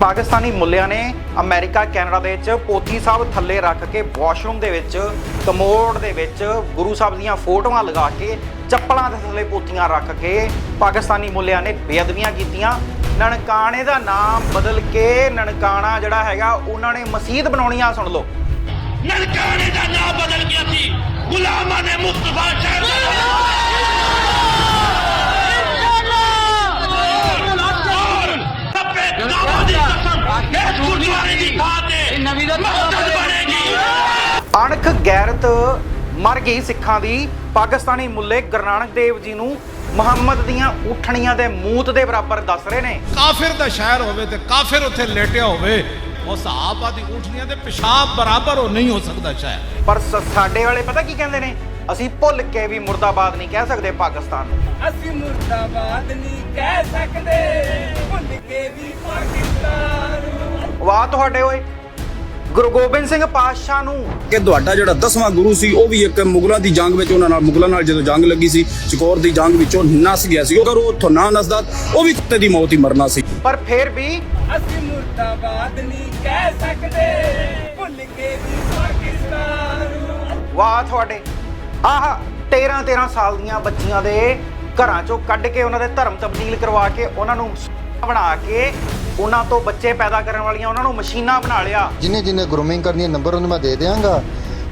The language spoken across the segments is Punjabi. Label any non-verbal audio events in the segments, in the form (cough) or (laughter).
ਪਾਕਿਸਤਾਨੀ ਮੁੱਲਿਆਂ ਨੇ ਅਮਰੀਕਾ, ਕੈਨੇਡਾ ਦੇ ਵਿੱਚ ਪੋਥੀ ਸਾਹਿਬ ਥੱਲੇ ਰੱਖ ਕੇ ਵਾਸ਼ਰੂਮ ਦੇ ਵਿੱਚ, ਕਮੋਡ ਦੇ ਵਿੱਚ ਗੁਰੂ ਸਾਹਿਬ ਦੀਆਂ ਫੋਟੋਆਂ ਲਗਾ ਕੇ ਚੱਪਲਾਂ ਦੇ ਥੱਲੇ ਪੋਥੀਆਂ ਰੱਖ ਕੇ ਪਾਕਿਸਤਾਨੀ ਮੁੱਲਿਆਂ ਨੇ ਬੇਅਦਬੀਆਂ ਕੀਤੀਆਂ। ਨਨਕਾਣੇ ਦਾ ਨਾਮ ਬਦਲ ਕੇ ਨਨਕਾਣਾ ਜਿਹੜਾ ਹੈਗਾ, ਉਹਨਾਂ ਨੇ ਮਸਜਿਦ ਬਣਾਉਣੀ ਆ ਸੁਣ ਲਓ। ਨਨਕਾਣੇ ਦਾ ਨਾਮ ਬਦਲ ਗਿਆ ਸੀ। ਗੁਲਾਮਾਂ ਨੇ ਮੁਸਤਫਾ ਸ਼ਹਿਰ ਦਾ ਸੱਪੇ ਦਾਵਾ ਦੀ ਕਸਮ ਇਸ ਗੁਰਦੁਆਰੇ ਦੀ ਮਸਜਿਦ ਬਣੇਗੀ। ਅਣਖ ਗੈਰਤ ਮਰ ਗਈ ਸਿੱਖਾਂ ਦੀ। ਪਾਕਿਸਤਾਨੀ ਮੁੱਲੇ ਗੁਰੂ ਨਾਨਕ ਦੇਵ ਜੀ ਨੂੰ ਮੁਹੰਮਦ ਦੀਆਂ ਉਠਣੀਆਂ ਦੇ ਮੂਤ ਦੇ ਬਰਾਬਰ ਦੱਸ ਰਹੇ ਨੇ। ਕਾਫਿਰ ਦਾ ਸ਼ਹਿਰ ਹੋਵੇ ਤੇ ਕਾਫਿਰ ਉੱਥੇ ਲੇਟਿਆ ਹੋਵੇ ਉਹ ਸਹਾਬਾ ਦੀ ਉਠਣੀਆਂ ਦੇ ਪਿਸ਼ਾਬ ਬਰਾਬਰ ਉਹ ਨਹੀਂ ਹੋ ਸਕਦਾ ਸ਼ਾਇਦ। ਪਰ ਸ- ਸਾਡੇ ਵਾਲੇ ਪਤਾ ਕੀ ਕਹਿੰਦੇ ਨੇ? ਅਸੀਂ ਭੁੱਲ ਕੇ ਵੀ ਮੁਰਦਾਬਾਦ ਨਹੀਂ ਕਹਿ ਸਕਦੇ ਪਾਕਿਸਤਾਨ ਨੂੰ। ਅਸੀਂ ਮੁਰਦਾਬਾਦ ਨਹੀਂ ਕਹਿ ਸਕਦੇ। ਭੁੱਲ ਕੇ ਵੀ ਪਾਕਿਸਤਾਨ ਵਾਹ ਤੁਹਾਡੇ ਓਏ। ਗੁਰੂ ਗੋਬਿੰਦ ਸਿੰਘ ਪਾਤਸ਼ਾਹ ਨੂੰ। ਕਿ ਤੁਹਾਡਾ ਜਿਹੜਾ 10ਵਾਂ ਗੁਰੂ ਸੀ ਉਹ ਵੀ ਇੱਕ ਮੁਗਲਾਂ ਦੀ ਜੰਗ ਵਿੱਚ ਉਹਨਾਂ ਨਾਲ ਮੁਗਲਾਂ ਨਾਲ ਜਦੋਂ ਜੰਗ ਲੱਗੀ ਸੀ ਚਕੌਰ ਦੀ ਜੰਗ ਵਿੱਚੋਂ ਨਸ ਗਿਆ ਸੀ। ਅਗਰ ਉਹ ਉੱਥੋਂ ਨਾ ਨਸਦਾ ਉਹ ਵੀ ਕੁੱਤੇ ਦੀ ਮੌਤ ਹੀ ਮਰਨਾ ਸੀ। ਪਰ ਫਿਰ ਵੀ ਅਸੀਂ ਮੁਰਦਾਬਾਦ ਨਹੀਂ ਕਹਿ ਸਕਦੇ। ਭੁੱਲ ਕੇ ਵੀ ਪਾਕਿਸਤਾਨ। ਵਾਹ ਤੁਹਾਡੇ। ਆਹ 13 13 ਸਾਲ ਦੀਆਂ ਬੱਚੀਆਂ ਦੇ ਘਰਾਂ ਚੋਂ ਕੱਢ ਕੇ ਉਹਨਾਂ ਦੇ ਧਰਮ ਤਬਦੀਲ ਕਰਵਾ ਕੇ ਉਹਨਾਂ ਨੂੰ ਬਣਾ ਕੇ ਉਹਨਾਂ ਤੋਂ ਬੱਚੇ ਪੈਦਾ ਕਰਨ ਵਾਲੀਆਂ ਉਹਨਾਂ ਨੂੰ ਮਸ਼ੀਨਾਂ ਬਣਾ ਲਿਆ। ਜਿਨੇ ਜਿਨੇ ਗਰੂਮਿੰਗ ਕਰਨੀ ਹੈ ਨੰਬਰ ਉਹਨੂੰ ਮੈਂ ਦੇ ਦਿਆਂਗਾ।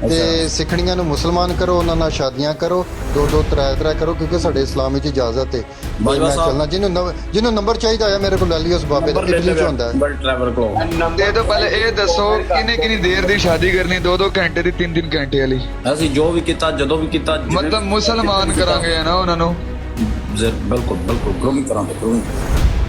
ਤੇ ਸਿੱਖਣੀਆਂ ਨੂੰ ਮੁਸਲਮਾਨ ਕਰੋ ਉਹਨਾਂ ਨਾਲ ਸ਼ਾਦੀਆਂ ਕਰੋ ਦੋ ਦੋ ਤਰੇ ਤਰੇ ਕਰੋ ਕਿਉਂਕਿ ਸਾਡੇ ਇਸਲਾਮ ਵਿੱਚ ਇਜਾਜ਼ਤ ਹੈ। ਬਈ ਮੈਂ ਚੱਲਣਾ। ਜਿਹਨੂੰ ਨੰਬਰ ਜਿਹਨੂੰ ਨੰਬਰ ਚਾਹੀਦਾ ਹੈ ਮੇਰੇ ਕੋਲ ਲੈ ਲਿਓ ਉਸ ਬਾਬੇ ਦਾ ਇਟਲੀ ਚ ਹੁੰਦਾ ਹੈ। ਦੇ ਤੋਂ ਪਹਿਲੇ ਇਹ ਦੱਸੋ ਕਿੰਨੇ ਕਿੰਨੀ ਦੇਰ ਦੀ ਸ਼ਾਦੀ ਕਰਨੀ 2-2 ਘੰਟੇ ਦੀ 3-3 ਘੰਟੇ ਵਾਲੀ? ਅਸੀਂ ਜੋ ਵੀ ਕੀਤਾ ਜਦੋਂ ਵੀ ਕੀਤਾ ਜਿਵੇਂ- ਮਤਲਬ ਮੁਸਲਮਾਨ ਕਰਾਂਗੇ ਨਾ ਉਹਨਾਂ ਨੂੰ? ਬਿਲਕੁਲ ਬਿਲਕੁਲ ਗਰੋਮਿੰਗ ਕਰਾਂਗੇ ਗਰੋਮਿੰਗ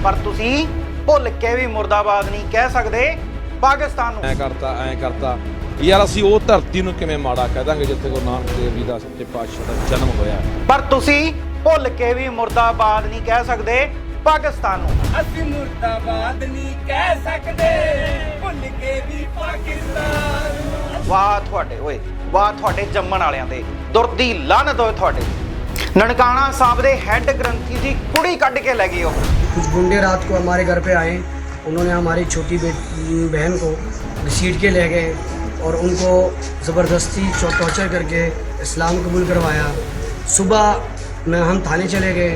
ਪਰ ਤੁਸੀਂ ਭੁੱਲ ਕੇ ਵੀ ਮੁਰਦਾਬਾਦ ਨਹੀਂ ਕਹਿ ਸਕਦੇ ਪਾਕਿਸਤਾਨ ਨੂੰ। ਐ ਕਰਤਾ ਐ ਕਰਤਾ। ਯਾਰ ਅਸੀਂ ਉਹ ਧਰਤੀ ਨੂੰ ਕਿਵੇਂ ਮਾੜਾ ਕਹਿ ਦਾਂਗੇ ਜਿੱਥੇ ਗੁਰੂ ਨਾਨਕ ਦੇਵ ਜੀ ਦਾ ਸੱਚੇ ਪਾਤਸ਼ਾਹ ਦਾ ਜਨਮ ਹੋਇਆ ਪਰ ਤੁਸੀਂ ਭੁੱਲ ਕੇ ਵੀ ਮੁਰਦਾਬਾਦ ਨਹੀਂ ਕਹਿ ਸਕਦੇ ਪਾਕਿਸਤਾਨ ਨੂੰ। ਅਸੀਂ ਮੁਰਦਾਬਾਦ ਨਹੀਂ ਕਹਿ ਸਕਦੇ। ਭੁੱਲ ਕੇ ਵੀ ਪਾਕਿਸਤਾਨ ਵਾਹ ਤੁਹਾਡੇ ਓਏ ਵਾਹ ਤੁਹਾਡੇ ਜੰਮਣ ਵਾਲਿਆਂ ਦੇ। ਦੁਰਦੀ ਲਾਨਤ ਹੋਏ ਤੁਹਾਡੇ। ਨਨਕਾਣਾ ਸਾਹਿਬ ਦੇ ਹੈੱਡ ਗ੍ਰੰਥੀ ਦੀ ਕੁੜੀ ਕੱਢ ਕੇ ਲੈ ਗਏ ਉਹ कुछ गुंडे रात को हमारे घर पे आए उन्होंने हमारी छोटी बे- बहन को घसीट के ले गए और उनको ज़बरदस्ती टॉर्चर करके इस्लाम कबूल करवाया सुबह में हम थाने चले गए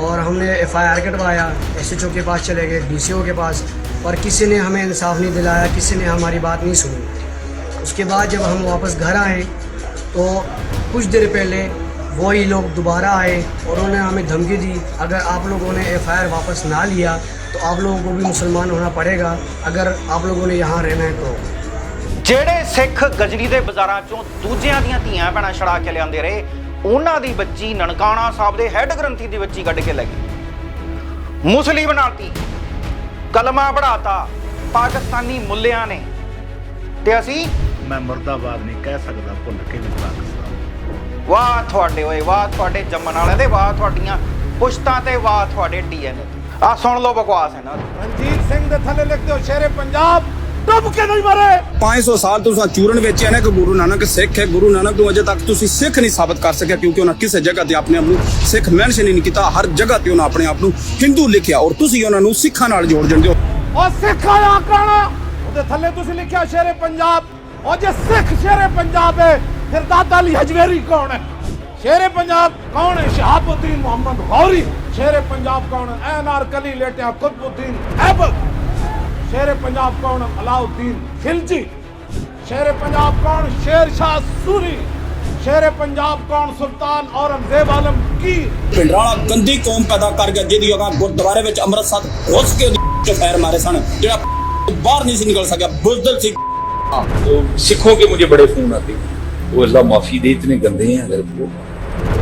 और हमने एफ आई आर कटवाया एस एच ओ के पास चले गए डी सी ओ के पास पर किसी ने हमें इंसाफ नहीं दिलाया किसी ने हमारी बात नहीं सुनी उसके बाद जब हम वापस घर आए तो कुछ देर पहले वही लोग दोबारा आए और उन्होंने हमें धमकी दी अगर आप लोगों ने एफ वापस ना लिया तो आप लोगों को भी मुसलमान होना पड़ेगा अगर आप लोगों ने यहाँ रहना है तो ਜਿਹੜੇ ਸਿੱਖ ਗਜਰੀ ਦੇ ਬਾਜ਼ਾਰਾਂ ਚੋਂ ਦੂਜਿਆਂ ਦੀਆਂ ਧੀਆਂ ਭੈਣਾਂ ਛੜਾ ਕੇ ਲਿਆਂਦੇ ਰਹੇ ਉਹਨਾਂ ਦੀ ਬੱਚੀ ਨਨਕਾਣਾ ਸਾਹਿਬ ਦੇ ਹੈੱਡ ਗ੍ਰੰਥੀ ਦੀ ਬੱਚੀ ਕੱਢ ਕੇ ਲੈ ਗਈ ਮੁਸਲੀ ਬਣਾਤੀ ਕਲਮਾ ਪੜਾਤਾ ਪਾਕਿਸਤਾਨੀ ਮੁੱਲਿਆਂ ਨੇ ਤੇ ਅਸੀਂ ਮੈਂ ਮਰਦਾਬਾਦ ਨਹੀਂ ਕਹਿ ਸਕਦਾ ਭੁੱਲ ਕੇ ਵੀ ਪਾਕਿਸਤਾਨ ਵਾਹ ਤੁਹਾਡੇ ਓਏ ਵਾਹ ਤੁਹਾਡੇ ਜੰਮਣ ਵਾਲਿਆਂ ਦੇ ਵਾਹ ਤੁਹਾਡੀਆਂ ਪੁਸ਼ਤਾਂ ਤੇ ਵਾਹ ਤੁਹਾਡੇ ਡੀਐਨਏ ਆ ਸੁਣ ਲਓ ਬਕਵਾਸ ਇਹਨਾਂ ਦੀ। ਰਣਜੀਤ ਸਿੰਘ ਦੇ ਥੱਲੇ ਲਿਖਦੇ ਹੋ ਸ਼ੇਰੇ ਪੰਜਾਬ ਡੁੱਬ ਕੇ ਨਹੀਂ ਮਰੇ। 500 ਸਾਲ ਤੁਸੀਂ ਚੂਰਨ ਵੇਚਿਆ ਨਾ ਕਿ ਗੁਰੂ ਨਾਨਕ ਸਿੱਖ ਹੈ ਗੁਰੂ ਨਾਨਕ ਨੂੰ ਅਜੇ ਤੱਕ ਤੁਸੀਂ ਸਿੱਖ ਨਹੀਂ ਸਾਬਤ ਕਰ ਸਕਿਆ ਕਿਉਂਕਿ ਉਹਨਾਂ ਕਿਸੇ ਜਗ੍ਹਾ ਤੇ ਆਪਣੇ ਆਪ ਨੂੰ ਸਿੱਖ ਮੈਂਸ਼ਨ ਹੀ ਨਹੀਂ ਕੀਤਾ ਹਰ ਜਗ੍ਹਾ ਤੇ ਉਹਨਾਂ ਆਪਣੇ ਆਪ ਨੂੰ ਹਿੰਦੂ ਲਿਖਿਆ ਔਰ ਤੁਸੀਂ ਉਹਨਾਂ ਨੂੰ ਸਿੱਖਾਂ ਨਾਲ ਜੋੜ ਦਿੰਦੇ ਹੋ। ਉਹ ਸਿੱਖ ਆਇਆ ਕਾਣਾ ਉਹਦੇ ਥੱਲੇ ਤੁਸੀਂ ਲਿਖਿਆ ਸ਼ੇਰੇ ਪੰਜਾਬ। ਉਹ ਜੇ ਸਿੱਖ ਸ਼ੇਰੇ ਪੰਜਾਬ ਹੈ ਫਿਰਦਾਦ ਅਲੀ ਹਜਵੇਰੀ ਕੌਣ ਹੈ? ਸ਼ੇਰੇ ਪੰਜਾਬ ਕੌਣ ਹੈ? ਸ਼ਹਾਬੁੱਦੀਨ ਮੁਹੰਮਦ ਗੌਰੀ। ਸ਼ੇਰੇ ਪੰਜਾਬ ਕੌਣ ਹੈ? ਐਨਆਰ ਕਲੀ ਲੇਟਿਆ ਕੁਤਬੁੱਦੀਨ ਐਬਕ ਸ਼ੇਰੇ ਪੰਜਾਬ ਕੌਣ ਅਲਾਉਦੀਨ ਖਿਲਜੀ। ਸ਼ੇਰੇ ਪੰਜਾਬ ਕੌਣ? ਸ਼ੇਰ ਸ਼ਾਹ ਸੂਰੀ। ਸ਼ੇਰੇ ਪੰਜਾਬ ਕੌਣ? ਸੁਲਤਾਨ ਔਰੰਗਜ਼ੇਬ ਆਲਮ ਕੀ? ਪਿੰਡਰਾਲਾ ਗੰਦੀ ਕੌਮ ਪੈਦਾ ਕਰ ਗਿਆ ਜਿਹਦੀ ਅਗਾ ਗੁਰਦੁਆਰੇ ਵਿੱਚ ਅੰਮ੍ਰਿਤਸਰ ਰੁੱਸ ਕੇ ਉਹਦੇ ਫੈਰ ਮਾਰੇ ਸਨ ਜਿਹੜਾ ਬਾਹਰ ਨਹੀਂ ਸੀ ਨਿਕਲ ਸਕਿਆ ਬੁਜ਼ਦਲ ਸੀ। ਸਿੱਖੋਂ ਕੇ ਮੁਝੇ ਬੜੇ ਫੋਨ ਆਤੇ वो अल्लाह माफी दे इतने गंदे हैं अगर वो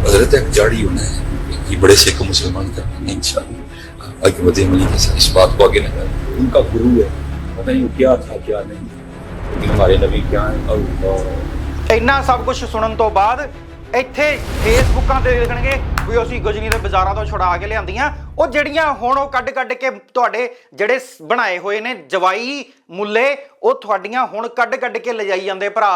हजरत एक जाड़ी होना है ये बड़े सिख मुसलमान करना इंशाल्लाह आगे बढ़े मनी के साथ इस बात को आगे न करें उनका गुरु है पता नहीं वो क्या था क्या नहीं लेकिन हमारे नबी क्या है अल्लाह ਇੰਨਾ ਸਭ ਕੁਝ ਸੁਣਨ ਤੋਂ ਬਾਅਦ ਇੱਥੇ ਫੇਸਬੁੱਕਾਂ ਤੇ ਲਿਖਣਗੇ ਵੀ ਅਸੀਂ ਗਜਨੀ ਦੇ ਬਾਜ਼ਾਰਾਂ ਤੋਂ ਛੁਡਾ ਕੇ ਲਿਆਂਦੀਆਂ ਉਹ ਜਿਹੜੀਆਂ ਹੁਣ ਉਹ ਕੱਢ ਕੱਢ ਕੇ ਤੁਹਾਡੇ ਜਿਹੜੇ ਸ- ਬਣਾਏ ਹੋਏ ਨੇ ਜਵਾਈ ਮੁੱਲੇ ਉਹ ਤੁਹਾਡੀਆਂ ਹੁਣ ਕੱਢ ਕੱਢ ਕੇ ਲਿਜਾਈ ਜਾਂਦੇ ਭਰਾ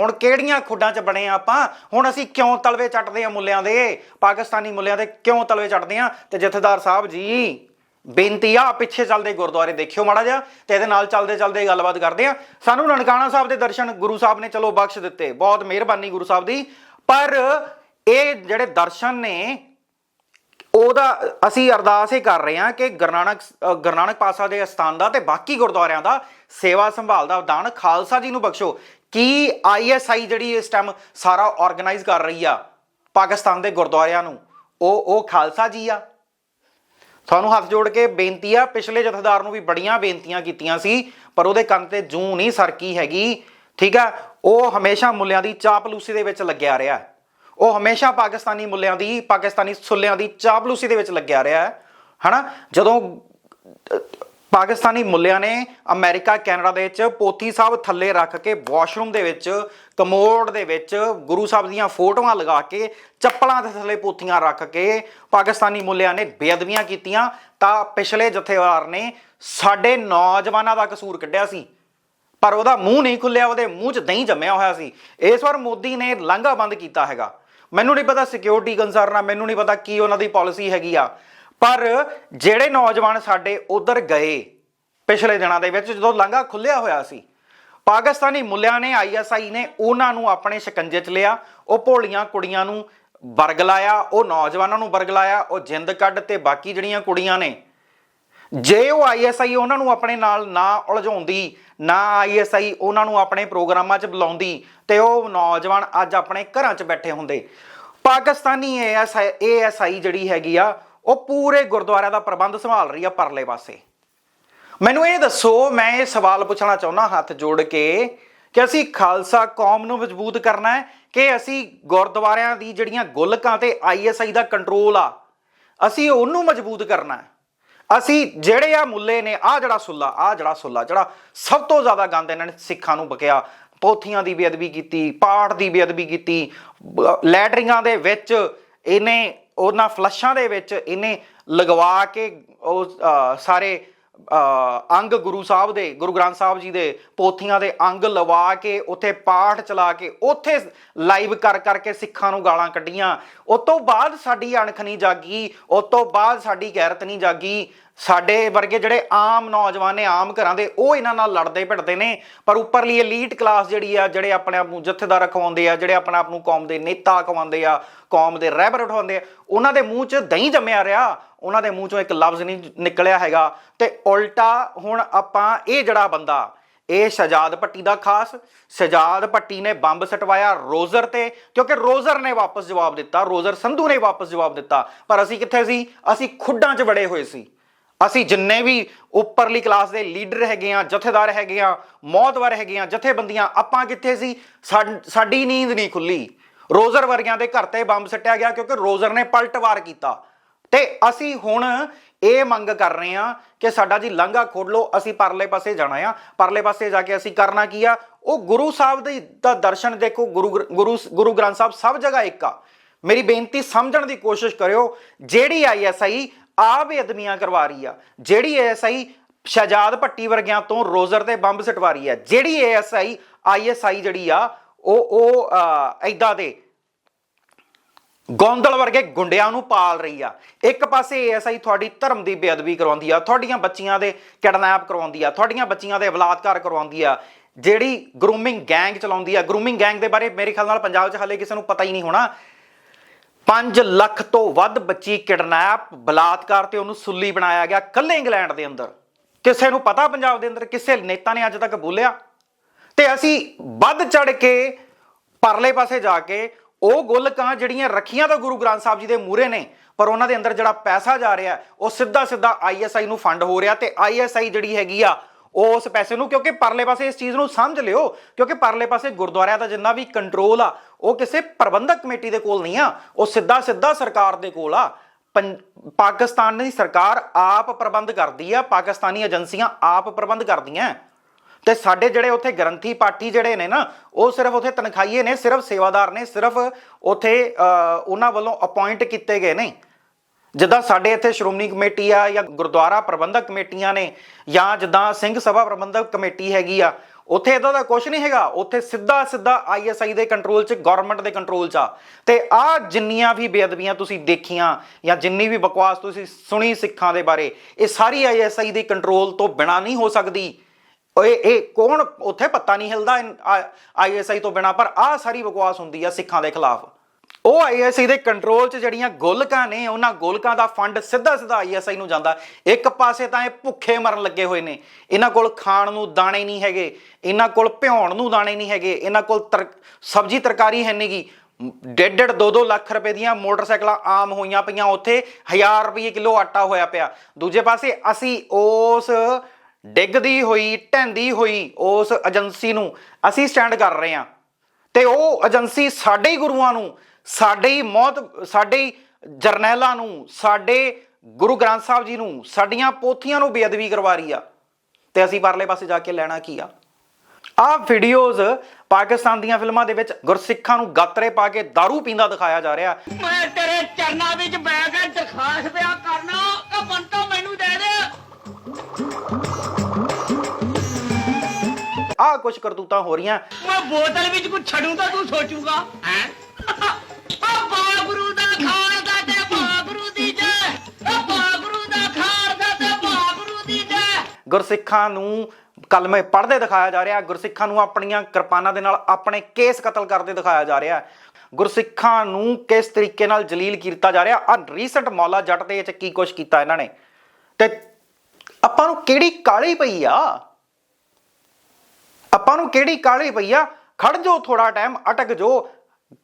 ਹੁਣ ਕਿਹੜੀਆਂ ਖੁੱਡਾਂ 'ਚ ਬਣੇ ਆ ਆਪਾਂ? ਹੁਣ ਅਸੀਂ ਕਿਉਂ ਤਲਵੇ ਚੱਟਦੇ ਆ ਮੁੱਲਿਆਂ ਦੇ? ਪਾਕਿਸਤਾਨੀ ਮੁੱਲਿਆਂ ਦੇ ਕਿਉਂ ਤਲਵੇ ਚੱਟਦੇ ਆ? ਤੇ ਜਥੇਦਾਰ ਸਾਹਿਬ ਜੀ, ਬੇਨਤੀ ਆ ਪਿੱਛੇ ਚੱਲਦੇ ਗੁਰਦੁਆਰੇ ਦੇਖਿਓ ਮਾੜਾ ਜਿਹਾ, ਤੇ ਇਹਦੇ ਨਾਲ ਚੱਲਦੇ ਚੱਲਦੇ ਗੱਲਬਾਤ ਕਰਦੇ ਆ। ਸਾਨੂੰ ਨਨਕਾਣਾ ਸਾਹਿਬ ਦੇ ਦਰਸ਼ਨ ਗੁਰੂ ਸਾਹਿਬ ਨੇ ਚਲੋ ਬਖਸ਼ ਦਿੱਤੇ, ਬਹੁਤ ਮਿਹਰਬਾਨੀ ਗੁਰੂ ਸਾਹਿਬ ਦੀ। ਪਰ ਇਹ ਜਿਹੜੇ ਦਰਸ਼ਨ ਨੇ, ਉਹਦਾ ਅਸੀਂ ਅਰਦਾਸ ਹੀ ਕਰ ਰਹੇ ਹਾਂ ਕਿ ਗੁਰੂ ਨਾਨਕ ਗੁਰੂ ਨਾਨਕ ਪਾਸਾ ਦੇ ਅਸਥਾਨ ਦਾ ਤੇ ਬਾਕੀ ਗੁਰਦੁਆਰਿਆਂ ਦਾ ਸੇਵਾ ਸੰਭਾਲ ਦਾ ਦਾਨ ਖਾਲਸਾ ਜੀ ਨੂੰ ਬਖਸ਼ੋ। ਕੀ ਆਈਐਸਆਈ ਜਿਹੜੀ ਇਸ ਟਾਈਮ ਸਾਰਾ ਆਰਗੇਨਾਈਜ਼ ਕਰ ਰਹੀ ਆ ਪਾਕਿਸਤਾਨ ਦੇ ਗੁਰਦੁਆਰਿਆਂ ਨੂੰ? ਉਹ ਉਹ ਖਾਲਸਾ ਜੀ ਆ। ਤੁਹਾਨੂੰ ਹੱਥ ਜੋੜ ਕੇ ਬੇਨਤੀ ਆ, ਪਿਛਲੇ ਜਥੇਦਾਰ ਨੂੰ ਵੀ ਬੜੀਆਂ ਬੇਨਤੀਆਂ ਕੀਤੀਆਂ ਸੀ, ਪਰ ਉਹਦੇ ਕੰਨ ਤੇ ਜੂੰ ਨਹੀਂ ਸਰਕੀ ਹੈਗੀ। ਠੀਕ ਆ? ਉਹ ਹਮੇਸ਼ਾ ਮੁੱਲਿਆਂ ਦੀ ਚਾਪਲੂਸੀ ਦੇ ਵਿੱਚ ਲੱਗਿਆ ਰਿਹਾ। ਉਹ ਹਮੇਸ਼ਾ ਪਾਕਿਸਤਾਨੀ ਮੁੱਲਿਆਂ ਦੀ, ਪਾਕਿਸਤਾਨੀ ਸੁੱਲਿਆਂ ਦੀ ਚਾਪਲੂਸੀ ਦੇ ਵਿੱਚ ਲੱਗਿਆ ਰਿਹਾ। ਹੈ ਹਨਾ? ਜਦੋਂ ਪਾਕਿਸਤਾਨੀ ਮੁੱਲਿਆਂ ਨੇ ਅਮਰੀਕਾ, ਕੈਨੇਡਾ ਦੇ ਵਿੱਚ ਪੋਥੀ ਸਾਹਿਬ ਥੱਲੇ ਰੱਖ ਕੇ ਵਾਸ਼ਰੂਮ ਦੇ ਵਿੱਚ, ਕਮੋਡ ਦੇ ਵਿੱਚ ਗੁਰੂ ਸਾਹਿਬ ਦੀਆਂ ਫੋਟੋਆਂ ਲਗਾ ਕੇ ਚੱਪਲਾਂ ਦੇ ਥੱਲੇ ਪੋਥੀਆਂ ਰੱਖ ਕੇ ਪਾਕਿਸਤਾਨੀ ਮੁੱਲਿਆਂ ਨੇ ਬੇਅਦਬੀਆਂ ਕੀਤੀਆਂ। ਤਾਂ ਪਿਛਲੇ ਜਥੇਦਾਰ ਨੇ ਸਾਡੇ ਨੌਜਵਾਨਾਂ ਦਾ ਕਸੂਰ ਕੱਢਿਆ ਸੀ, ਪਰ ਉਹਦਾ ਮੂੰਹ ਨਹੀਂ ਖੁੱਲਿਆ, ਉਹਦੇ ਮੂੰਹ 'ਚ ਦਹੀਂ ਜੰਮਿਆ ਹੋਇਆ ਸੀ। ਇਸ ਵਾਰ ਮੋਦੀ ਨੇ ਲਾਂਘਾ ਬੰਦ ਕੀਤਾ ਹੈਗਾ। ਮੈਨੂੰ ਨਹੀਂ ਪਤਾ ਸਿਕਿਉਰਿਟੀ ਕੰਸਰਨ ਆ, ਮੈਨੂੰ ਨਹੀਂ ਪਤਾ ਕੀ ਉਹਨਾਂ ਦੀ ਪਾਲਿਸੀ ਹੈਗੀ ਆ। ਪਰ ਜਿਹੜੇ ਨੌਜਵਾਨ ਸਾਡੇ ਉਧਰ ਗਏ ਪਿਛਲੇ ਦਿਨਾਂ ਦੇ ਵਿੱਚ ਜਦੋਂ ਲਾਂਘਾ ਖੁੱਲਿਆ ਹੋਇਆ ਸੀ, ਪਾਕਿਸਤਾਨੀ ਮੁੱਲਿਆਂ ਨੇ ਆਈਐਸਆਈ ਨੇ ਉਹਨਾਂ ਨੂੰ ਆਪਣੇ ਸ਼ਿਕੰਜੇ 'ਚ ਲਿਆ, ਉਹ ਭੋਲੀਆਂ ਕੁੜੀਆਂ ਨੂੰ ਬਰਗਲਾਇਆ ਉਹ ਨੌਜਵਾਨਾਂ ਨੂੰ ਬਰਗਲਾਇਆ ਉਹ ਜਿੰਦ ਕੱਢ ਤੇ ਬਾਕੀ ਜਿਹੜੀਆਂ ਕੁੜੀਆਂ ਨੇ, ਜੇ ਉਹ ਆਈਐਸਆਈ ਉਹਨਾਂ ਨੂੰ ਆਪਣੇ ਨਾਲ ਨਾ ਉਲਝਾਉਂਦੀ, ਨਾ ਆਈਐਸਆਈ ਉਹਨਾਂ ਨੂੰ ਆਪਣੇ ਪ੍ਰੋਗਰਾਮਾਂ 'ਚ ਬੁਲਾਉਂਦੀ ਤੇ ਉਹ ਨੌਜਵਾਨ ਅੱਜ ਆਪਣੇ ਘਰਾਂ 'ਚ ਬੈਠੇ ਹੁੰਦੇ, ਪਾਕਿਸਤਾਨੀ ਏਐਸਆਈ ਏਐਸਆਈ ਜਿਹੜੀ ਹੈਗੀ ਆ ਉਹ ਪੂਰੇ ਗੁਰਦੁਆਰਿਆਂ ਦਾ ਪ੍ਰਬੰਧ ਸੰਭਾਲ ਰਹੀ ਆ ਪਰਲੇ ਪਾਸੇ। ਮੈਨੂੰ ਇਹ ਦੱਸੋ, ਮੈਂ ਇਹ ਸਵਾਲ ਪੁੱਛਣਾ ਚਾਹੁੰਦਾ ਹੱਥ ਜੋੜ ਕੇ ਕਿ ਅਸੀਂ ਖਾਲਸਾ ਕੌਮ ਨੂੰ ਮਜ਼ਬੂਤ ਕਰਨਾ ਹੈ ਕਿ ਅਸੀਂ ਗੁਰਦੁਆਰਿਆਂ ਦੀ ਜਿਹੜੀਆਂ ਗੁਲਕਾਂ ਤੇ ਆਈਐਸਆਈ ਦਾ ਕੰਟਰੋਲ ਆ, ਅਸੀਂ ਉਹਨੂੰ ਮਜ਼ਬੂਤ ਕਰਨਾ ਹੈ? ਅਸੀਂ ਜਿਹੜੇ ਆ ਮੁੱਲੇ ਨੇ ਆ ਜਿਹੜਾ ਸੁੱਲਾ ਆ ਜਿਹੜਾ ਸੁੱਲਾ, ਜਿਹੜਾ ਸਭ ਤੋਂ ਜ਼ਿਆਦਾ ਗੰਦ ਇਹਨਾਂ ਨੇ ਸਿੱਖਾਂ ਨੂੰ ਬਕਿਆ, ਪੋਥੀਆਂ ਦੀ ਬੇਅਦਬੀ ਕੀਤੀ, ਪਾਠ ਦੀ ਬੇਅਦਬੀ ਕੀਤੀ, ਬ- ਲੈਟਰਿੰਗਾਂ ਦੇ ਵਿੱਚ ਇਹਨੇ ਉਹਨਾਂ ਫਲਸ਼ਾਂ ਦੇ ਵਿੱਚ ਇਹਨੇ ਲਗਵਾ ਕੇ ਉਹ ਸਾਰੇ ਅੰਗ ਗੁਰੂ ਸਾਹਿਬ ਦੇ, ਗੁਰੂ ਗ੍ਰੰਥ ਸਾਹਿਬ ਜੀ ਦੇ ਪੋਥੀਆਂ ਦੇ ਅੰਗ ਲਵਾ ਕੇ ਉੱਥੇ ਪਾਠ ਚਲਾ ਕੇ ਉੱਥੇ ਲਾਈਵ ਕਰ ਕਰਕੇ ਸਿੱਖਾਂ ਨੂੰ ਗਾਲਾਂ ਕੱਢੀਆਂ। ਉਸ ਤੋਂ ਬਾਅਦ ਸਾਡੀ ਅਣਖ ਨਹੀਂ ਜਾਗੀ, ਉਸ ਤੋਂ ਬਾਅਦ ਸਾਡੀ ਗੈਰਤ ਨਹੀਂ ਜਾਗੀ। ਸਾਡੇ ਵਰਗੇ ਜਿਹੜੇ ਆਮ ਨੌਜਵਾਨ ਨੇ, ਆਮ ਘਰਾਂ ਦੇ, ਉਹ ਇਹਨਾਂ ਨਾਲ ਲੜਦੇ ਭਿੜਦੇ ਨੇ। ਪਰ ਉੱਪਰਲੀ 엘ੀਟ ਕਲਾਸ ਜਿਹੜੀ ਆ, ਜਿਹੜੇ ਆਪਣੇ ਆਪ ਨੂੰ ਜਥੇਦਾਰ ਖਵਾਉਂਦੇ ਆ, ਜਿਹੜੇ ਆਪਣੇ ਆਪ ਨੂੰ ਕੌਮ ਦੇ ਨੇਤਾ ਖਵਾਉਂਦੇ ਆ, ਕੌਮ ਦੇ ਰਹਿਬਰ ਉਠਾਉਂਦੇ ਆ, ਉਹਨਾਂ ਦੇ ਮੂੰਹ 'ਚ ਦਹੀਂ ਜੰਮਿਆ ਰਿਹਾ। ਉਹਨਾਂ ਦੇ ਮੂੰਹ 'ਚੋਂ ਇੱਕ ਲਫ਼ਜ਼ ਨਹੀਂ ਨਿਕਲਿਆ ਹੈਗਾ। ਤੇ ਉਲਟਾ ਹੁਣ ਆਪਾਂ ਇਹ ਜਿਹੜਾ ਬੰਦਾ, ਇਹ ਸ਼ਹਜਾਦ ਭੱਟੀ ਦਾ ਖਾਸ। ਸ਼ਹਜਾਦ ਭੱਟੀ ਨੇ ਬੰਬ ਸਟਵਾਇਆ ਰੋਜ਼ਰ ਤੇ, ਕਿਉਂਕਿ ਰੋਜ਼ਰ ਨੇ ਵਾਪਸ ਜਵਾਬ ਦਿੱਤਾ, ਰੋਜ਼ਰ ਸੰਧੂ ਨੇ ਵਾਪਸ ਜਵਾਬ ਦਿੱਤਾ। ਪਰ ਅਸੀਂ ਕਿੱਥੇ ਸੀ? ਅਸੀਂ ਖੁੱਡਾਂ 'ਚ ਵੜੇ ਹੋਏ ਸੀ। ਅਸੀਂ ਜਿੰਨੇ ਵੀ ਉੱਪਰਲੀ ਕਲਾਸ ਦੇ ਲੀਡਰ ਹੈਗੇ ਆ, ਜਥੇਦਾਰ ਹੈਗੇ ਆ, ਮੌਤਵਰ ਹੈਗੇ ਆ, ਜਥੇਬੰਦੀਆਂ, ਆਪਾਂ ਕਿੱਥੇ ਸੀ? ਸਾਡ- ਸਾਡੀ ਨੀਂਦ ਨਹੀਂ ਖੁੱਲੀ। ਰੋਜ਼ਰ ਵਰਗਿਆਂ ਦੇ ਘਰ ਤੇ ਬੰਬ ਸੱਟਿਆ ਗਿਆ ਕਿਉਂਕਿ ਰੋਜ਼ਰ ਨੇ ਪਲਟਵਾਰ ਕੀਤਾ। ਤੇ ਅਸੀਂ ਹੁਣ ਇਹ ਮੰਗ ਕਰ ਰਹੇ ਆ ਕਿ ਸਾਡਾ ਜੀ ਲਾਂਘਾ ਖੋਲ ਲਓ, ਅਸੀਂ ਪਰਲੇ ਪਾਸੇ ਜਾਣਾ ਆ। ਪਰਲੇ ਪਾਸੇ ਜਾ ਕੇ ਅਸੀਂ ਕਰਨਾ ਕੀ ਆ? ਉਹ ਗੁਰੂ ਸਾਹਿਬ ਦੇ ਦਾ ਦਰਸ਼ਨ ਦੇਖੋ, ਗੁਰੂ ਗੁਰੂ ਗੁਰੂ ਗ੍ਰੰਥ ਸਾਹਿਬ ਸਭ ਜਗ੍ਹਾ ਇੱਕ ਆ। ਮੇਰੀ ਬੇਨਤੀ ਸਮਝਣ ਦੀ ਕੋਸ਼ਿਸ਼ ਕਰਿਓ, ਜਿਹੜੀ ਆਈਐਸਆਈ ਆ ਬੇਅਦਬੀਆਂ ਕਰਵਾ ਰਹੀ ਆ। ਜਿਹੜੀ ਐਸਆਈ ਸ਼ਹਜਾਦ ਭੱਟੀ ਵਰਗਿਆਂ ਤੋਂ ਰੋਜ਼ਰ ਤੇ ਬੰਬ ਸਟਵਾ ਰਹੀ ਆ। ਜਿਹੜੀ ਐਸਆਈ ਆਈਐਸਆਈ ਜਿਹੜੀ ਆ, ਉਹ ਉਹ ਐਦਾਂ ਦੇ ਗੋਂਦਲ ਵਰਗੇ ਗੁੰਡਿਆਂ ਨੂੰ ਪਾਲ ਰਹੀ ਆ। ਇੱਕ ਪਾਸੇ ਐਸਆਈ ਤੁਹਾਡੀ ਧਰਮ ਦੀ ਬੇਅਦਬੀ ਕਰਵਾਉਂਦੀ ਆ, ਤੁਹਾਡੀਆਂ ਬੱਚੀਆਂ ਦੇ ਕਿਡਨੈਪ ਕਰਵਾਉਂਦੀ ਆ, ਤੁਹਾਡੀਆਂ ਬੱਚੀਆਂ ਦੇ ਬਲਾਤਕਾਰ ਕਰਵਾਉਂਦੀ ਆ। ਜਿਹੜੀ ਗਰੂਮਿੰਗ ਗੈਂਗ ਚਲਾਉਂਦੀ ਆ ਗਰੂਮਿੰਗ ਗੈਂਗ ਦੇ ਬਾਰੇ ਮੇਰੇ ਖਿਆਲ ਨਾਲ ਪੰਜਾਬ 'ਚ ਹਾਲੇ ਕਿਸੇ ਨੂੰ ਪਤਾ ਹੀ ਨਹੀਂ ਹੋਣਾ। 5 ਲੱਖ ਤੋਂ ਵੱਧ ਬੱਚੀ ਕਿਡਨੈਪ, ਬਲਾਤਕਾਰ ਤੇ ਉਹਨੂੰ ਸੁੱਲੀ ਬਣਾਇਆ ਗਿਆ ਕੱਲੇ ਇੰਗਲੈਂਡ ਦੇ ਅੰਦਰ। ਕਿਸੇ ਨੂੰ ਪਤਾ ਪੰਜਾਬ ਦੇ ਅੰਦਰ, ਕਿਸੇ ਨੇਤਾ ਨੇ ਅੱਜ ਤੱਕ ਬੋਲਿਆ। ਤੇ ਅਸੀਂ ਵੱਧ ਚੜ ਕੇ, ਪਰਲੇ ਪਾਸੇ ਜਾ ਕੇ, ਉਹ ਗੁਲਕਾਂ ਜਿਹੜੀਆਂ ਰੱਖੀਆਂ ਤਾਂ ਗੁਰੂ ਗ੍ਰੰਥ ਸਾਹਿਬ ਜੀ ਦੇ ਮੂਹਰੇ ਨੇ, ਪਰ ਉਹਨਾਂ ਦੇ ਅੰਦਰ ਜਿਹੜਾ ਪੈਸਾ ਜਾ ਰਿਹਾ, ਉਹ ਸਿੱਧਾ ਸਿੱਧਾ ਆਈਐਸਆਈ ਨੂੰ ਫੰਡ ਹੋ ਰਿਹਾ ਤੇ ਆਈਐਸਆਈ ਜਿਹੜੀ ਹੈਗੀ ਆ ਉਸ ਪੈਸੇ ਨੂੰ, ਕਿਉਂਕਿ ਪਰਲੇ ਪਾਸੇ ਇਸ ਚੀਜ਼ ਨੂੰ ਸਮਝ ਲਿਓ, ਕਿਉਂਕਿ ਪਰਲੇ ਪਾਸੇ ਗੁਰਦੁਆਰਿਆਂ ਦਾ ਜਿੰਨਾ ਵੀ ਕੰਟਰੋਲ ਆ, ਉਹ ਕਿਸੇ ਪ੍ਰਬੰਧਕ ਕਮੇਟੀ ਦੇ ਕੋਲ ਨਹੀਂ ਆ, ਉਹ ਸਿੱਧਾ ਸਿੱਧਾ ਸਰਕਾਰ ਦੇ ਕੋਲ ਆ। ਪੰ- ਪਾਕਿਸਤਾਨ ਦੀ ਸਰਕਾਰ ਆਪ ਪ੍ਰਬੰਧ ਕਰਦੀ ਆ, ਪਾਕਿਸਤਾਨੀ ਏਜੰਸੀਆਂ ਆਪ ਪ੍ਰਬੰਧ ਕਰਦੀਆਂ। ਤੇ ਸਾਡੇ ਜਿਹੜੇ ਉੱਥੇ ਗ੍ਰੰਥੀ ਪਾਠੀ ਜਿਹੜੇ ਨੇ ਨਾ, ਉਹ ਸਿਰਫ ਉੱਥੇ ਤਨਖਾਹੀਏ ਨੇ, ਸਿਰਫ ਸੇਵਾਦਾਰ ਨੇ, ਸਿਰਫ ਉੱਥੇ ਉਹਨਾਂ ਵੱਲੋਂ ਅਪਾਇੰਟ ਕੀਤੇ ਗਏ ਨੇ। ਜਿੱਦਾਂ ਸਾਡੇ ਇੱਥੇ ਸ਼੍ਰੋਮਣੀ ਕਮੇਟੀ ਆ ਜਾਂ ਗੁਰਦੁਆਰਾ ਪ੍ਰਬੰਧਕ ਕਮੇਟੀਆਂ ਨੇ ਜਾਂ ਜਿੱਦਾਂ ਸਿੰਘ ਸਭਾ ਪ੍ਰਬੰਧਕ ਕਮੇਟੀ ਹੈਗੀ ਆ, ਉੱਥੇ ਇਦਾਂ ਦਾ ਕੁਝ ਨਹੀਂ ਹੈਗਾ। ਉੱਥੇ ਸਿੱਧਾ ਸਿੱਧਾ ਆਈਐਸਆਈ ਦੇ ਕੰਟਰੋਲ 'ਚ ਗਵਰਨਮੈਂਟ ਦੇ ਕੰਟਰੋਲ 'ਚ ਆ। ਤੇ ਆ ਜਿੰਨੀਆਂ ਵੀ ਬੇਅਦਬੀਆਂ ਤੁਸੀਂ ਦੇਖੀਆਂ ਜਾਂ ਜਿੰਨੀ ਵੀ ਬਕਵਾਸ ਤੁਸੀਂ ਸੁਣੀ ਸਿੱਖਾਂ ਦੇ ਬਾਰੇ, ਇਹ ਸਾਰੀ ਆਈਐਸਆਈ ਦੇ ਕੰਟਰੋਲ ਤੋਂ ਬਿਨਾ ਨਹੀਂ ਹੋ ਸਕਦੀ। ਓਏ, ਇਹ ਕੌਣ? ਉੱਥੇ ਪੱਤਾ ਨਹੀਂ ਹਿਲਦਾ ਆਈਐਸਆਈ ਤੋਂ ਬਿਨਾ, ਪਰ ਆ ਸਾਰੀ ਬਕਵਾਸ ਹੁੰਦੀ ਆ ਸਿੱਖਾਂ ਦੇ ਖਿਲਾਫ। ਉਹ ਆਈਐਸਆਈ ਦੇ ਕੰਟਰੋਲ 'ਚ ਜਿਹੜੀਆਂ ਗੋਲਕਾਂ ਨੇ, ਉਹਨਾਂ ਗੋਲਕਾਂ ਦਾ ਫੰਡ ਸਿੱਧਾ ਸਿੱਧਾ ਆਈਐਸਆਈ ਨੂੰ ਜਾਂਦਾ। ਇੱਕ ਪਾਸੇ ਤਾਂ ਇਹ ਭੁੱਖੇ ਮਰਨ ਲੱਗੇ ਹੋਏ ਨੇ। ਇਹਨਾਂ ਕੋਲ ਖਾਣ ਨੂੰ ਦਾਣੇ ਨਹੀਂ ਹੈਗੇ, ਇਹਨਾਂ ਕੋਲ ਭਿਉਣ ਨੂੰ ਦਾਣੇ ਨਹੀਂ ਹੈਗੇ, ਇਹਨਾਂ ਕੋਲ ਤਰ- ਸਬਜ਼ੀ ਤਰਕਾਰੀ ਹੈ ਨਹੀਂਗੀ ਡੇਢ ਡੇਢ 2-2 ਲੱਖ ਰੁਪਏ ਦੀਆਂ ਮੋਟਰਸਾਈਕਲਾਂ ਆਮ ਹੋਈਆਂ ਪਈਆਂ ਉੱਥੇ 1000 ਰੁਪਏ ਕਿਲੋ ਆਟਾ ਹੋਇਆ ਪਿਆ। ਦੂਜੇ ਪਾਸੇ ਅਸੀਂ ਉਸ ਡਿੱਗਦੀ ਹੋਈ, ਢਹਿੰਦੀ ਹੋਈ ਉਸ ਏਜੰਸੀ ਨੂੰ ਅਸੀਂ ਸਟੈਂਡ ਕਰ ਰਹੇ ਹਾਂ। ਤੇ ਉਹ ਏਜੰਸੀ ਸਾਡੇ ਹੀ ਗੁਰੂਆਂ ਨੂੰ ਸਾਡੇ ਹੀ ਮੌਤ ਸਾਡੇ ਹੀ ਜਰਨੈਲਾਂ ਨੂੰ ਸਾਡੇ ਗੁਰੂ ਗ੍ਰੰਥ ਸਾਹਿਬ ਜੀ ਨੂੰ ਸਾਡੀਆਂ ਪੋਥੀਆਂ ਨੂੰ ਬੇਅਦਬੀ ਕਰਵਾ ਰਹੀ ਆ। ਤੇ ਅਸੀਂ ਪਰਲੇ ਪਾਸੇ ਜਾ ਕੇ ਲੈਣਾ ਕੀ ਆ? ਆਹ ਵੀਡੀਓਜ਼ ਪਾਕਿਸਤਾਨ ਦੀਆਂ ਫਿਲਮਾਂ ਦੇ ਵਿੱਚ ਗੁਰਸਿੱਖਾਂ ਨੂੰ ਗਾਤਰੇ ਪਾ ਕੇ दारू ਪੀਂਦਾ ਦਿਖਾਇਆ ਜਾ ਰਿਹਾ। ਮੈਂ ਤੇਰੇ ਚਰਨਾਂ ਵਿੱਚ ਬੈ ਕੇ ਦਰਖਾਸਤ ਪਿਆ ਕਰਨਾ ਕਿ ਬੰਤੋ ਮੈਨੂੰ ਦੇ ਦੇ। ਆਹ ਕੁਝ ਕਰਤੂਤਾਂ ਹੋ ਰਹੀਆਂ। ਮੈਂ ਬੋਤਲ ਵਿੱਚ ਕੁਝ ਛੱਡੂ ਤਾਂ ਤੂੰ ਸੋਚੂਗਾ। ਹੈ? (laughs) ਗੁਰਸਿੱਖਾਂ ਨੂੰ ਕਲਮੇ ਪੜ੍ਹਦੇ ਦਿਖਾਇਆ ਜਾ ਰਿਹਾ ਗੁਰਸਿੱਖਾਂ ਨੂੰ ਆਪਣੀਆਂ ਕਿਰਪਾਨਾਂ ਦੇ ਨਾਲ ਆਪਣੇ ਕੇਸ ਕਤਲ ਕਰਦੇ ਦਿਖਾਇਆ ਜਾ ਰਿਹਾ ਗੁਰਸਿੱਖਾਂ ਨੂੰ ਕਿਸ ਤਰੀਕੇ ਨਾਲ ਜਲੀਲ ਕੀਤਾ ਜਾ ਰਿਹਾ? ਆ ਰੀਸੈਂਟ ਮੌਲਾ ਜੱਟ ਦੇ ਵਿੱਚ ਕੀ ਕੁਛ ਕੀਤਾ ਇਹਨਾਂ ਨੇ? ਤੇ ਆਪਾਂ ਨੂੰ ਕਿਹੜੀ ਕਾਲੀ ਪਈ ਆ? ਆਪਾਂ ਨੂੰ ਕਿਹੜੀ ਕਾਲੀ ਪਈ ਆ? ਖੜ ਜੋ ਥੋੜਾ ਟਾਈਮ ਅਟਕ ਜੋ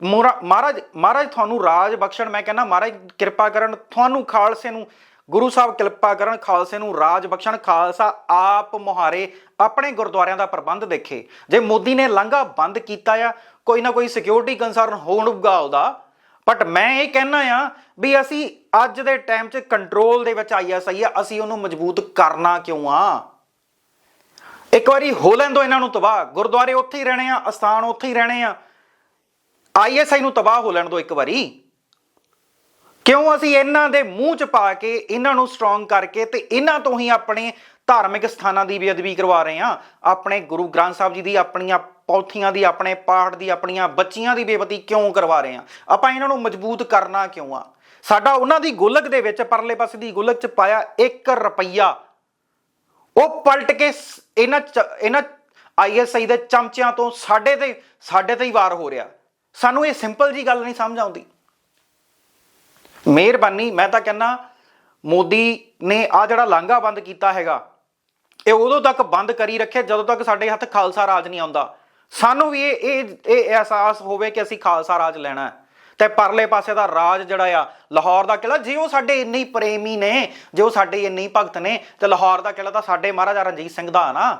ਮੋਰਾ- ਮਹਾਰਾਜ ਮਹਾਰਾਜ, ਤੁਹਾਨੂੰ ਰਾਜ ਬਖਸ਼ਣ, ਮੈਂ ਕਹਿੰਦਾ ਮਹਾਰਾਜ ਕਿਰਪਾ ਕਰਨ, ਤੁਹਾਨੂੰ ਖਾਲਸੇ ਨੂੰ ਗੁਰੂ ਸਾਹਿਬ ਕਿਰਪਾ ਕਰਨ, ਖਾਲਸੇ ਨੂੰ ਰਾਜ ਬਖਸ਼ਣ, ਖਾਲਸਾ ਆਪ ਮੁਹਾਰੇ ਆਪਣੇ ਗੁਰਦੁਆਰਿਆਂ ਦਾ ਪ੍ਰਬੰਧ ਦੇਖੇ। ਜੇ ਮੋਦੀ ਨੇ ਲਾਂਘਾ ਬੰਦ ਕੀਤਾ ਆ, ਕੋਈ ਨਾ ਕੋਈ ਸਿਕਿਉਰਿਟੀ ਕੰਸਰਨ ਹੋਊਗਾ ਉਹਦਾ। ਬਟ ਮੈਂ ਇਹ ਕਹਿਣਾ ਆ ਵੀ ਅਸੀਂ ਅੱਜ ਦੇ ਟਾਈਮ 'ਚ ਕੰਟਰੋਲ ਦੇ ਵਿੱਚ ਆਈਐਸਆਈ ਆ, ਅਸੀਂ ਉਹਨੂੰ ਮਜ਼ਬੂਤ ਕਰਨਾ ਕਿਉਂ ਆ? ਇੱਕ ਵਾਰੀ ਹੋ ਲੈਣ ਦੋ ਇਹਨਾਂ ਨੂੰ ਤਬਾਹ, ਗੁਰਦੁਆਰੇ ਉੱਥੇ ਹੀ ਰਹਿਣੇ ਆ, ਅਸਥਾਨ ਉੱਥੇ ਹੀ ਰਹਿਣੇ ਆ। ਆਈਐਸਆਈ ਨੂੰ ਤਬਾਹ ਹੋ ਲੈਣ ਦੋ ਇੱਕ ਵਾਰੀ। ਕਿਉਂ ਅਸੀਂ ਇਹਨਾਂ ਦੇ ਮੂੰਹ 'ਚ ਪਾ ਕੇ, ਇਹਨਾਂ ਨੂੰ ਸਟਰੋਂਗ ਕਰਕੇ ਤੇ ਇਹਨਾਂ ਤੋਂ ਹੀ ਆਪਣੇ ਧਾਰਮਿਕ ਸਥਾਨਾਂ ਦੀ ਬੇਅਦਬੀ ਕਰਵਾ ਰਹੇ ਹਾਂ। ਆਪਣੇ ਗੁਰੂ ਗ੍ਰੰਥ ਸਾਹਿਬ ਜੀ ਦੀ, ਆਪਣੀਆਂ ਪੌਥੀਆਂ ਦੀ, ਆਪਣੇ ਪਾਠ ਦੀ, ਆਪਣੀਆਂ ਬੱਚੀਆਂ ਦੀ ਬੇਅਦਬੀ ਕਿਉਂ ਕਰਵਾ ਰਹੇ ਆ ਆਪਾਂ ਇਹਨਾਂ ਨੂੰ ਮਜ਼ਬੂਤ ਕਰਨਾ ਕਿਉਂ ਆ? ਸਾਡਾ ਉਹਨਾਂ ਦੀ ਗੁਲਕ ਦੇ ਵਿੱਚ, ਪਰਲੇ ਪਾਸੇ ਦੀ ਗੁਲਕ 'ਚ ਪਾਇਆ 1 ਰੁਪਈਆ। ਉਹ ਪਲਟ ਕੇ ਸ- ਇਹਨਾਂ ਚ- ਇਹਨਾਂ ਆਈਐਸਆਈ ਦੇ ਚਮਚਿਆਂ ਤੋਂ ਸਾਡੇ ਤੇ ਸਾਡੇ ਤੇ ਹੀ ਵਾਰ ਹੋ ਰਿਹਾ। ਸਾਨੂੰ ਇਹ ਸਿੰਪਲ ਜੀ ਗੱਲ ਨਹੀਂ ਸਮਝ ਆਉਂਦੀ। ਮਿਹਰਬਾਨੀ, ਮੈਂ ਤਾਂ ਕਹਿੰਨਾ ਮੋਦੀ ਨੇ ਆ ਜਿਹੜਾ ਲਾਂਘਾ ਬੰਦ ਕੀਤਾ ਹੈਗਾ, ਇਹ ਉਦੋਂ ਤੱਕ ਬੰਦ ਕਰੀ ਰੱਖਿਆ ਜਦੋਂ ਤੱਕ ਸਾਡੇ ਹੱਥ ਖਾਲਸਾ ਰਾਜ ਨਹੀਂ ਆਉਂਦਾ। ਸਾਨੂੰ ਵੀ ਇਹ ਇਹ ਇਹ ਅਹਿਸਾਸ ਹੋਵੇ ਕਿ ਅਸੀਂ ਖਾਲਸਾ ਰਾਜ ਲੈਣਾ ਹੈ। ਤੇ ਪਰਲੇ ਪਾਸੇ ਦਾ ਰਾਜ ਜਿਹੜਾ ਆ, ਲਾਹੌਰ ਦਾ ਕਿਲਾ ਜੇ ਉਹ ਸਾਡੇ ਇੰਨੇ ਪ੍ਰੇਮੀ ਨੇ, ਜੇ ਉਹ ਸਾਡੇ ਇੰਨੇ ਭਗਤ ਨੇ, ਤੇ ਲਾਹੌਰ ਦਾ ਕਿਲਾ ਤਾਂ ਸਾਡੇ ਮਹਾਰਾਜਾ ਰਣਜੀਤ ਸਿੰਘ ਦਾ ਆ ਨਾ।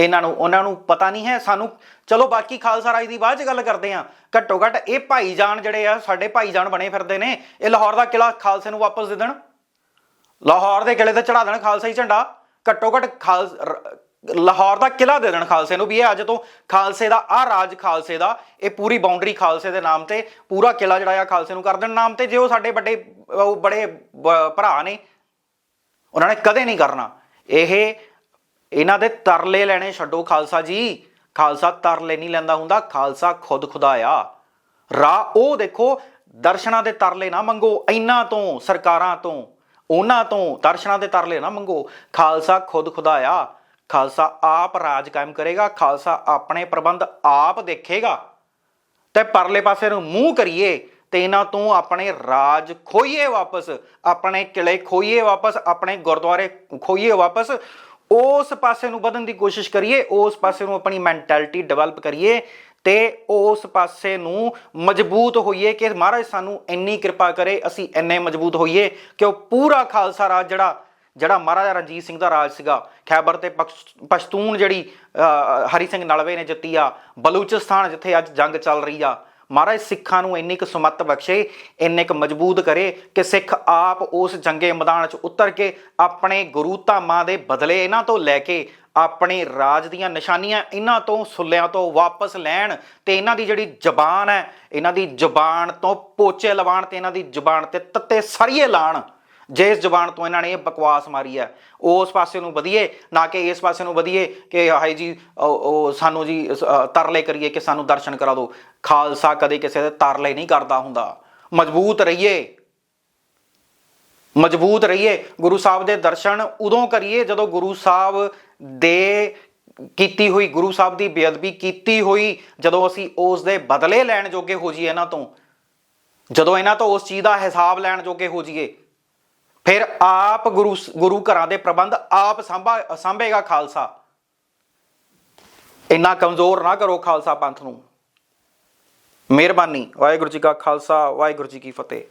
ਇਹਨਾਂ ਨੂੰ, ਉਹਨਾਂ ਨੂੰ ਪਤਾ ਨਹੀਂ ਹੈ। ਸਾਨੂੰ, ਚਲੋ ਬਾਕੀ ਖਾਲਸਾ ਰਾਜ ਦੀ ਬਾਅਦ ਚ ਗੱਲ ਕਰਦੇ ਆ ਘੱਟੋ ਘੱਟ ਇਹ ਭਾਈਜਾਨ ਜਿਹੜੇ ਆ, ਸਾਡੇ ਭਾਈਜਾਨ ਬਣੇ ਫਿਰਦੇ ਨੇ। ਇਹ ਲਾਹੌਰ ਦਾ ਕਿਲਾ ਖਾਲਸੇ ਨੂੰ ਵਾਪਸ ਦੇ ਦੇਣ। ਲਾਹੌਰ ਦੇ ਕਿਲੇ ਤੇ ਚੜਾ ਦੇਣ ਖਾਲਸਾ ਹੀ ਝੰਡਾ। ਘੱਟੋ ਘੱਟ ਖਾਲ ਲਾਹੌਰ ਦਾ ਕਿਲਾ ਦੇ ਦੇਣ ਖਾਲਸੇ ਨੂੰ ਵੀ। ਇਹ ਅੱਜ ਤੋਂ ਖਾਲਸੇ ਦਾ ਆ ਰਾਜ ਖਾਲਸੇ ਦਾ, ਇਹ ਪੂਰੀ ਬਾਉਂਡਰੀ ਖਾਲਸੇ ਦੇ ਨਾਮ ਤੇ, ਪੂਰਾ ਕਿਲਾ ਜਿਹੜਾ ਆ, ਖਾਲਸੇ ਨੂੰ ਕਰ ਦੇਣ ਨਾਮ ਤੇ। ਜੇ ਉਹ ਸਾਡੇ ਵੱਡੇ, ਉਹ ਬੜੇ ਭਰਾ ਨੇ, ਉਹਨਾਂ ਨੇ ਕਦੇ ਨਹੀਂ ਕਰਨਾ। ਇਹ ਇਹਨਾਂ ਦੇ ਤਰਲੇ ਲੈਣੇ, ਛੱਡੋ ਖਾਲਸਾ ਜੀ। ਖਾਲਸਾ ਤਰਲੇ ਨਹੀਂ ਲੈਂਦਾ ਹੁੰਦਾ, ਖਾਲਸਾ ਖੁਦ ਖੁਦਾ ਆ ਰਾਹ ਉਹ ਦੇਖੋ, ਦਰਸ਼ਨਾਂ ਦੇ ਤਰਲੇ ਨਾ ਮੰਗੋ, ਇਹਨਾਂ ਤੋਂ, ਸਰਕਾਰਾਂ ਤੋਂ, ਉਹਨਾਂ ਤੋਂ ਦਰਸ਼ਨਾਂ ਦੇ ਤਰਲੇ ਨਾ ਮੰਗੋ। ਖਾਲਸਾ ਖੁਦ ਖੁਦਾ ਆ ਖਾਲਸਾ ਆਪ ਰਾਜ ਕਾਇਮ ਕਰੇਗਾ, ਖਾਲਸਾ ਆਪਣੇ ਪ੍ਰਬੰਧ ਆਪ ਦੇਖੇਗਾ। ਤੇ ਪਰਲੇ ਪਾਸੇ ਨੂੰ ਮੂੰਹ ਕਰੀਏ, ਤੇ ਇਹਨਾਂ ਤੋਂ ਆਪਣੇ ਰਾਜ ਖੋਈਏ ਵਾਪਸ, ਆਪਣੇ ਕਿਲੇ ਖੋਈਏ ਵਾਪਸ, ਆਪਣੇ ਗੁਰਦੁਆਰੇ ਖੋਈਏ ਵਾਪਸ। ਉਸ ਪਾਸੇ ਨੂੰ ਵਧਣ ਦੀ ਕੋਸ਼ਿਸ਼ ਕਰੀਏ, ਉਸ ਪਾਸੇ ਨੂੰ ਆਪਣੀ ਮੈਂਟੈਲਿਟੀ ਡਿਵੈਲਪ ਕਰੀਏ ਤੇ ਉਸ ਪਾਸੇ ਨੂੰ ਮਜ਼ਬੂਤ ਹੋਈਏ ਕਿ ਮਹਾਰਾਜ ਸਾਨੂੰ ਇੰਨੀ ਕਿਰਪਾ ਕਰੇ, ਅਸੀਂ ਇੰਨੇ ਮਜ਼ਬੂਤ ਹੋਈਏ ਕਿ ਉਹ ਪੂਰਾ ਖਾਲਸਾ ਰਾਜ ਜਿਹੜਾ ਜਿਹੜਾ ਮਹਾਰਾਜਾ ਰਣਜੀਤ ਸਿੰਘ ਦਾ ਰਾਜ ਸੀਗਾ, ਖੈਬਰ ਤੇ ਪਖਸ਼- ਪਸ਼ਤੂਨ ਜਿਹੜੀ ਹਰੀ ਸਿੰਘ ਨਲਵੇ ਨੇ ਜਿੱਤੀ ਆ, ਬਲੂਚਿਸਤਾਨ ਜਿੱਥੇ ਅੱਜ ਜੰਗ ਚੱਲ ਰਹੀ ਆ ਮਹਾਰਾਜ ਸਿੱਖਾਂ ਨੂੰ ਇੰਨੀ ਕੁ ਸੁਮੱਤ ਬਖਸ਼ੇ, ਇੰਨੇ ਕੁ ਮਜ਼ਬੂਤ ਕਰੇ ਕਿ ਸਿੱਖ ਆਪ ਉਸ ਜੰਗੇ ਮੈਦਾਨ 'ਚ ਉਤਰ ਕੇ ਆਪਣੇ ਗੁਰੂ ਧਾਮਾਂ ਦੇ ਬਦਲੇ ਇਹਨਾਂ ਤੋਂ ਲੈ ਕੇ ਆਪਣੇ ਰਾਜ ਦੀਆਂ ਨਿਸ਼ਾਨੀਆਂ ਇਹਨਾਂ ਤੋਂ, ਸੁੱਲਿਆਂ ਤੋਂ ਵਾਪਸ ਲੈਣ ਤੇ ਇਹਨਾਂ ਦੀ ਜਿਹੜੀ ਜ਼ਬਾਨ ਹੈ, ਇਹਨਾਂ ਦੀ ਜ਼ਬਾਨ ਤੋਂ ਪੋਚੇ ਲਵਾਣ ਤੇ ਇਹਨਾਂ ਦੀ ਜ਼ਬਾਨ ਤੇ ਤੱਤੇ ਸਰੀਏ ਲਾਣ ਜਿਸ ਜ਼ੁਬਾਨ ਤੋਂ ਇਹਨਾਂ ਨੇ ਇਹ ਬਕਵਾਸ ਮਾਰੀ ਹੈ ਉਸ ਪਾਸੇ ਨੂੰ ਵਧੀਏ, ਨਾ ਕਿ ਇਸ ਪਾਸੇ ਨੂੰ ਵਧੀਏ ਕਿ ਹਾਏ ਜੀ, ਉਹ ਸਾਨੂੰ ਜੀ ਤਰਲੇ ਕਰੀਏ ਕਿ ਸਾਨੂੰ ਦਰਸ਼ਨ ਕਰਾ ਦਿਓ। ਖਾਲਸਾ ਕਦੇ ਕਿਸੇ ਦੇ ਤਰਲੇ ਨਹੀਂ ਕਰਦਾ ਹੁੰਦਾ। ਮਜ਼ਬੂਤ ਰਹੀਏ। ਮਜ਼ਬੂਤ ਰਹੀਏ। ਗੁਰੂ ਸਾਹਿਬ ਦੇ ਦਰਸ਼ਨ ਉਦੋਂ ਕਰੀਏ ਜਦੋਂ ਗੁਰੂ ਸਾਹਿਬ ਦੇ ਕੀਤੀ ਹੋਈ, ਗੁਰੂ ਸਾਹਿਬ ਦੀ ਬੇਅਦਬੀ ਕੀਤੀ ਹੋਈ, ਜਦੋਂ ਅਸੀਂ ਉਸ ਦੇ ਬਦਲੇ ਲੈਣ ਜੋਗੇ ਹੋ ਜਾਈਏ ਇਹਨਾਂ ਤੋਂ। ਜਦੋਂ ਇਹਨਾਂ ਤੋਂ ਉਸ ਚੀਜ਼ ਦਾ ਹਿਸਾਬ ਲੈਣ ਜੋਗੇ ਹੋ ਜਾਈਏ। ਫਿਰ ਆਪ ਗੁਰੂ ਗੁਰੂ ਘਰਾਂ ਦੇ ਪ੍ਰਬੰਧ ਆਪ ਸੰਭਾ ਸੰਭੇਗਾ ਖਾਲਸਾ। ਇੰਨਾ ਕਮਜ਼ੋਰ ਨਾ ਕਰੋ ਖਾਲਸਾ ਪੰਥ ਨੂੰ। ਮਿਹਰਬਾਨੀ। ਵਾਹਿਗੁਰੂ ਜੀ ਕਾ ਖਾਲਸਾ, ਵਾਹਿਗੁਰੂ ਜੀ ਕੀ ਫਤਿਹ।